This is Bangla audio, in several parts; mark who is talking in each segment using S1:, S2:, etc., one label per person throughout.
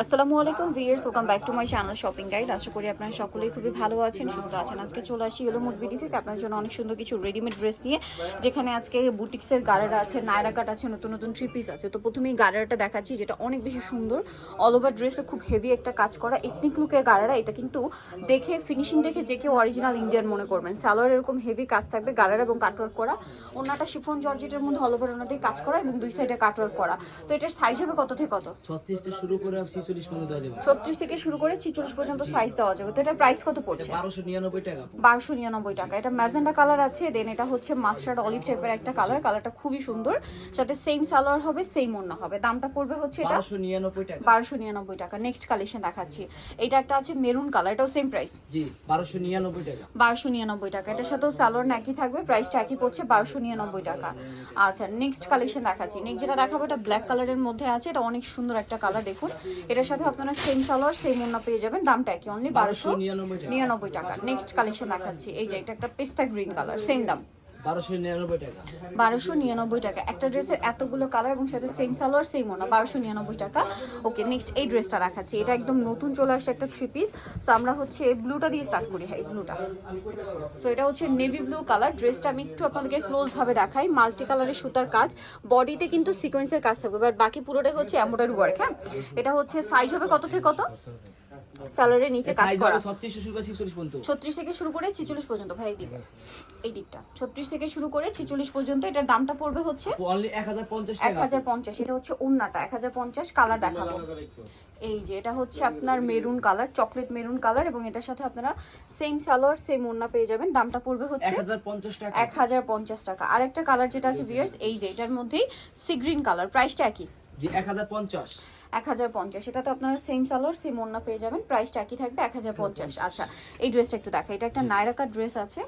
S1: আসসালামু আলাইকুম viewers welcome back to my channel shopping guide. আশা করি আপনারা সকলেই খুবই ভালো আছেন, সুস্থ আছেন। আজকে চলে আসি এলো মুডবিডি থেকে। আপনার জন্য অনেক সুন্দর কিছু রেডিমেড ড্রেস নিয়ে, যেখানে আজকে বুটিক্সের গাড়ারা আছে, নায়রা কাট আছে, নতুন নতুন থ্রি পিস আছে। তো প্রথমেই গাড়াটা দেখাচ্ছি, যেটা অনেক বেশি সুন্দর। অল ওভার ড্রেসে খুব হেভি একটা কাজ করা এথনিক লুকের গাড়ারা। এটা কিন্তু দেখে ফিনিশিং দেখে যে কেউ অরিজিনাল ইন্ডিয়ান মনে করবেন। সালোয়ার এরকম হেভি কাজ থাকবে, গাড়ারা এবং কাটওয়ার্ক করা। ওনাটা শিফন জর্জেটের মধ্যে অল ওভার ওনাতেই কাজ করা এবং দুই সাইডে কাটওয়ার্ক করা। তো এটার সাইজ হবে কত থেকে কত?
S2: ছত্রিশ থেকে শুরু করে ছিচল্লিশ পর্যন্ত দেওয়া যাবে।
S1: ছত্রিশ থেকে শুরু করে ছিচল্লিশ পর্যন্ত সাইজ দেওয়া যাবে। তো এটার প্রাইস কত পড়ছে?
S2: বারোশো নিরানব্বই টাকা।
S1: বারোশো নিরানব্বই টাকা। এটা ম্যাজেন্ডা কালার আছে দেন এটা হচ্ছে মাস্টার্ড অলিভ টাইপের একটা কালার কালারটা খুবই সুন্দর। সাথে সেম সালোয়ার হবে সেম ওন্না হবে। দামটা পড়বে হচ্ছে এটা
S2: বারোশো নিরানব্বই টাকা।
S1: বারোশো নিরানব্বই টাকা। নেক্সট কালেকশন দেখাচ্ছি। এটা একটা আছে মেরুন কালার এটাও সেম প্রাইস
S2: জি বারোশো নিরানব্বই টাকা।
S1: বারোশো নিরানব্বই টাকা। এটার সাথেও সালোয়ার একই থাকবে প্রাইসটা একই পড়ছে বারোশো নিরানব্বই টাকা। আচ্ছা নেক্সট কালেকশন দেখাচ্ছি। নেক্সট যেটা দেখাবো এটা ব্ল্যাক কালারের মধ্যে আছে। এটা অনেক সুন্দর একটা কালার দেখুন। এটার সাথে আপনারা সেম সালোয়ার সেম ওন্না পেয়ে যাবেন। দামটা একই অনলি বারোশো
S2: নিরানব্বই টাকা।
S1: নেক্সট কালেকশন দেখাচ্ছি। এই যে এটা একটা পেস্তা গ্রিন কালার সেম দাম।
S2: বারোশো নিরানব্বই টাকা।
S1: একটা ড্রেসের এতগুলো কালার এবং সাথে সেম সালোয়ার সেম ওনা। বারোশো নিরানব্বই টাকা। ওকে নেক্সট এই ড্রেসটা দেখাচ্ছি। এটা একদম নতুন চলে আসছে একটা থ্রি পিস সো আমরা হচ্ছে ব্লুটা দিয়ে স্টার্ট করি। হ্যাঁ ব্লুটা সো এটা হচ্ছে নেভি ব্লু কালার ড্রেসটা আমি একটু আপনাদেরকে ক্লোজ ভাবে দেখাই। মাল্টি কালারের সুতার কাজ। বডিতে কিন্তু সিকোয়েন্সের কাজ থাকবে। বাট বাকি পুরোটাই হচ্ছে এমব্রয়ডারি ওয়ার্ক হ্যাঁ? এটা হচ্ছে সাইজ হবে কত থেকে কত? সালোয়ারের নিচে কাজ করা।
S2: হবে ছত্রিশ শুরু করে ছিচল্লিশ পর্যন্ত।
S1: ছত্রিশ থেকে শুরু করে ছিচল্লিশ পর্যন্ত ভাই এই এই দিকটা। ছত্রিশ থেকে শুরু করে ছিচল্লিশ পর্যন্ত এটার দামটা পড়বে হচ্ছে
S2: অনলি এক হাজার পঞ্চাশ
S1: এক
S2: টাকা
S1: হাজার পঞ্চাশ এটা হচ্ছে হাজার পঞ্চাশ কালার দেখাবো। এই যে এটা হচ্ছে আপনার maroon colour chocolate maroon colour এবং এটার সাথে আপনারা সেম সালোয়ার সেম ওন্না পেয়ে যাবেন। দামটা পড়বে হচ্ছে
S2: হাজার পঞ্চাশ টাকা।
S1: এক হাজার পঞ্চাশ টাকা। আর একটা কালার যেটা আছে ভিয়ার্স এই যে এটার মধ্যেই সি গ্রিন কালার প্রাইসটা একই?
S2: এক হাজার পঞ্চাশ।
S1: এক হাজার পঞ্চাশ। এটা তো আপনারা সেম সালোয়ার সেম ওন্না পেয়ে যাবেন। প্রাইসটা একই থাকবে এক হাজার পঞ্চাশ। আচ্ছা এই ড্রেসটা একটু দেখা। এটা একটা নাইরাকার ড্রেস আছে।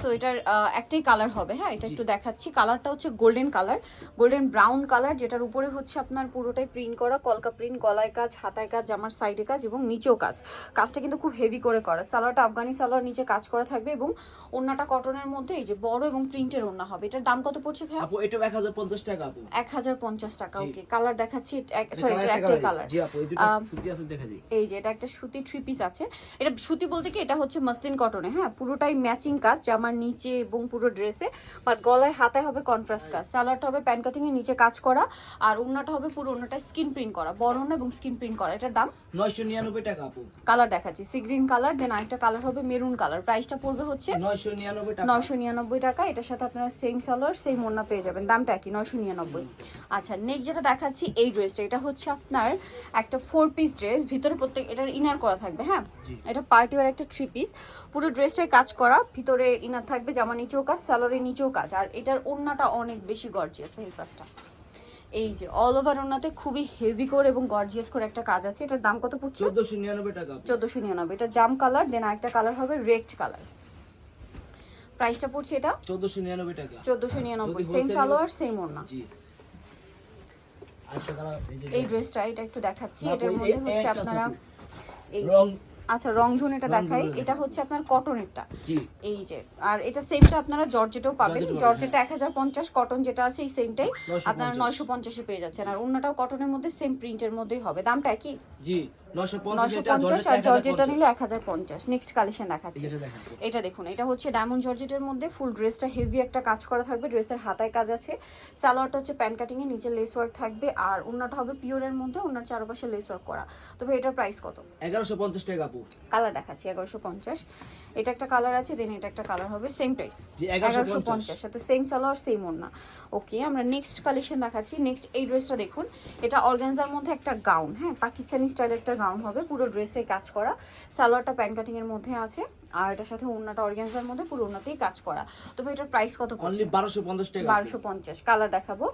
S1: সো এটার একটাই কালার হবে। হ্যাঁ এটা একটু দেখাচ্ছি। কালারটা হচ্ছে golden colour golden brown colour যেটার উপরে হচ্ছে আপনার পুরোটাই প্রিন্ট করা। কলকা প্রিন্ট গলায় কাজ হাতায় কাজ জামার সাইডে কাজ এবং নিচেও কাজ। কাজটা কিন্তু খুব হেভি করে করা। সালোয়ারটা আফগানি সালোয়ার নিচে কাজ করা থাকবে এবং ওন্নাটা কটনের মধ্যে এই যে বড় এবং প্রিন্টের ওন্না হবে। এটার দাম কত পড়ছে ভাইয়া?
S2: আপু হাজার পঞ্চাশ টাকা আপু।
S1: টাকা ওকে কালার দেখাচ্ছি
S2: এটা
S1: সরি এটা
S2: একটা
S1: কালার
S2: জি আপু এই দুটো সুতি আছে দেখা দিই।
S1: এই যে এটা একটা সুতি থ্রি পিস আছে। এটা সুতি বলতে কি এটা হচ্ছে মাসলিন কটনে হ্যাঁ? পুরোটাই ম্যাচিং কাজ জামার নিচে এবং পুরো ড্রেসে বাট গলায় হাতায় হবে কন্ট্রাস্ট কাজ। সালোয়ারটা হবে প্যান্ট কাটিং এর নিচে কাজ করা আর ওন্নাটা হবে পুরো ওন্নাটা স্কিন প্রিন্ট করা ওন্না এবং স্কিন প্রিন্ট করা। এটার দাম?
S2: নয়শো নিরানব্বই টাকা আপু।
S1: কালার দেখাচ্ছি। সি গ্রিন কালার দেন আরেকটা কালার হবে মেরুন কালার প্রাইসটা পড়বে হচ্ছে
S2: নয়শো নিরানব্বই টাকা।
S1: নয়শো নিরানব্বই টাকা। এটার সাথে আপনারা সেম সালোয়ার সেম ওন্না পেয়ে যাবেন। দামটা একই নয়শো নিরানব্বই। আচ্ছা নেক্সট যেটা দেখাচ্ছি এই ড্রেসটা এটা হচ্ছে আপনার একটা ফোর পিস ড্রেস ভিতরে প্রত্যেক এটার ইনার করা থাকবে হ্যাঁ। এটা পার্টি ওয়ার একটা থ্রি পিস পুরো ড্রেসটাই কাজ করা ভিতরে ইনার থাকবে জামা নিচেও কাজ সালোয়ারের নিচেও কাজ। আর এটার ওন্নাটা অনেক বেশি গর্জিয়াস ভাই এই এই যে অল ওভার ওনাতে খুবই হেভি করে এবং গর্জিয়াস করে একটা কাজ আছে। এটার দাম কত পড়ছে?
S2: চোদ্দশো নিরানব্বই টাকা। আপু
S1: চোদ্দোশো নিরানব্বই। এটা জাম কালার দেন আরেকটা কালার হবে রেড কালার প্রাইসটা পড়ছে এটা?
S2: চোদ্দশো নিরানব্বই টাকা।
S1: চোদ্দোশো নিরানব্বই।
S2: যদি
S1: সেম সালোয়ার সেম ওড়না।
S2: জি। এই
S1: ড্রেসটা এটা একটু দেখাচ্ছি। এটার মধ্যে হচ্ছে আপনারা এই আচ্ছা রংধন এটা দেখাই। এটা হচ্ছে আপনার কটনেরটা। এই যে আর এটা সেমটা আপনারা জর্জেটেও পাবেন।
S2: জর্জেটেও
S1: জর্জেটা এক হাজার পঞ্চাশ কটন যেটা আছে এই সেমটাই
S2: 950
S1: আপনারা নয়শো পঞ্চাশে পেয়ে যাচ্ছেন। আর অন্যটাও কটনের মধ্যে সেম প্রিন্টের মধ্যেই হবে। দামটা একই?
S2: জি। নয়শো পঞ্চাশ
S1: নয়শো
S2: এটা
S1: পঞ্চাশ
S2: জর্জেটটা
S1: আর জর্জেটা নিলে এক হাজার পঞ্চাশ। নেক্সট কালেকশন দেখাচ্ছি।
S2: এটা দেখেন।
S1: এটা হচ্ছে ডায়মন্ড জর্জেটের মধ্যে ফুল ড্রেসটা হেভি একটা কাজ করা থাকবে। ড্রেসের হাতায় কাজ আছে। সালোয়ারটা হচ্ছে প্যান্ট কাটিং এ নিচে লেস ওয়ার্ক থাকবে। আর ওনাটা হবে পিওরের মধ্যে ওনার চারপাশে লেস ওয়ার্ক করা। তবে এটার প্রাইস কত?
S2: এগারোশো পঞ্চাশ টাকা আপু।
S1: কালার দেখাচ্ছি এগারোশো পঞ্চাশ। এটা একটা কালার আছে দেন এটা একটা কালার হবে সেম প্রাইস
S2: 1150
S1: এগারোশো পঞ্চাশ। সাথে সেম সালোয়ার সেম ওড়না। ওকে আমরা নেক্সট কালেকশন দেখাচ্ছি। নেক্সট এই ড্রেসটা দেখুন। এটা অর্গানজার মধ্যে একটা গাউন হ্যাঁ? পাকিস্তানি স্টাইলের একটা গাউন হবে পুরো ড্রেসে কাজ করা। সালোয়ারটা প্যান্ট কাটিং এর মধ্যে আছে আর এটার সাথে ওড়নাটা অর্গানজার মধ্যে পুরো ওড়নাতেই কাজ করা। তবে এটার প্রাইস কত পড়ছে?
S2: অনলি বারোশো পঞ্চাশ টাকা। আপু।
S1: বারোশো পঞ্চাশ কালার দেখাবো।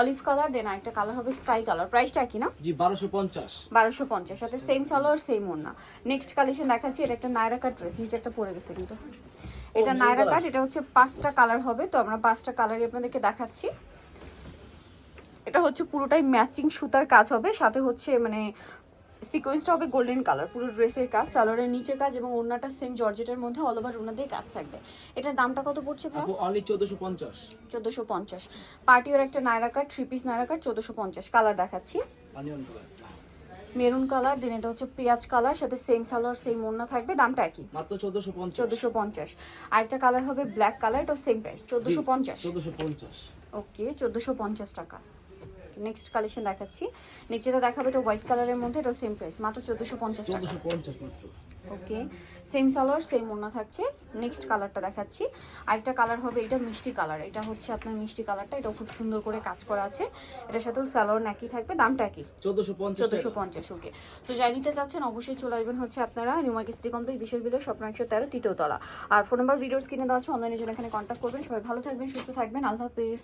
S1: অলিভ কালার দেন আরেকটা কালার হবে স্কাই কালার প্রাইসটা কি না?
S2: জি বারোশো পঞ্চাশ।
S1: বারোশো পঞ্চাশ সাথে সেম সালোয়ার সেম ওড়না। নেক্সট কালেকশন দেখাচ্ছি এটা একটা নায়রা কাট ড্রেস নিচে একটা পরে গেছে কিন্তু। এটা নায়রা কাট এটা হচ্ছে পাঁচটা কালার হবে তো আমরা পাঁচটা কালারই আপনাদেরকে দেখাচ্ছি। এটা হচ্ছে পুরোটাই ম্যাচিং সুতার কাজ হবে সাথে হচ্ছে মানে সিকোয়েন্সটা হবে গোল্ডেন কালার পুরো ড্রেসের কাজ সালোয়ারের নিচে কাজ এবং ওড়নাটা সেম জর্জেটের মধ্যে অল ওভার ওড়না দিয়ে কাজ থাকবে। এটার দামটা কত পড়ছে ভাই
S2: অনলি চোদ্দশো পঞ্চাশ।
S1: চোদ্দোশো পঞ্চাশ। পার্টিওর একটা Naira cut three piece Naira cut চোদ্দোশো পঞ্চাশ। কালার দেখাচ্ছি। মেরুন কালার দেন এটা হচ্ছে পেঁয়াজ কালার সাথে সেম সালোয়ার সেম ওড়না থাকবে দামটা একই।
S2: মাত্র চোদ্দশো পঞ্চাশ।
S1: চোদ্দোশো পঞ্চাশ। আরেকটা কালার হবে ব্ল্যাক কালার এটা সেম প্রাইস চোদ্দোশো পঞ্চাশ।
S2: চোদ্দশো পঞ্চাশ।
S1: ওকে চোদ্দোশো পঞ্চাশ টাকা। নেক্সট কালেকশন দেখাচ্ছি। নেক্সট যেটা দেখাবে এটা হোয়াইট কালারের মধ্যে এটা সেম প্রাইস মাত্র চোদ্দোশো পঞ্চাশ টাকা। ওকে সেম সালোয়ার সেম ওড়না থাকছে। নেক্সট কালারটা দেখাচ্ছি। আরেকটা কালার হবে এটা মিষ্টি কালার এটা হচ্ছে আপনার মিষ্টি কালারটা এটা খুব সুন্দর করে কাজ করা আছে। এটার সাথেও সালোয়ার একই থাকবে দামটা একই।
S2: চোদ্দশো পঞ্চাশ
S1: চোদ্দোশো পঞ্চাশ ওকে সো যাই নিতে চাচ্ছেন অবশ্যই চলে আসবেন হচ্ছে আপনারা নিউ মার্কেট সিটি কমপ্লেক্স বিশেষ বিলে স্বপ্ন একশো তেরো তৃতীয় তলা। আর ফোন নাম্বার ভিডিওস কিনে দেওয়া আছে অনলাইনের জন্য এখানে কন্ট্যাক্ট করবেন। সবাই ভালো থাকবেন সুস্থ থাকবেন। আল্লাহ হাফেজ।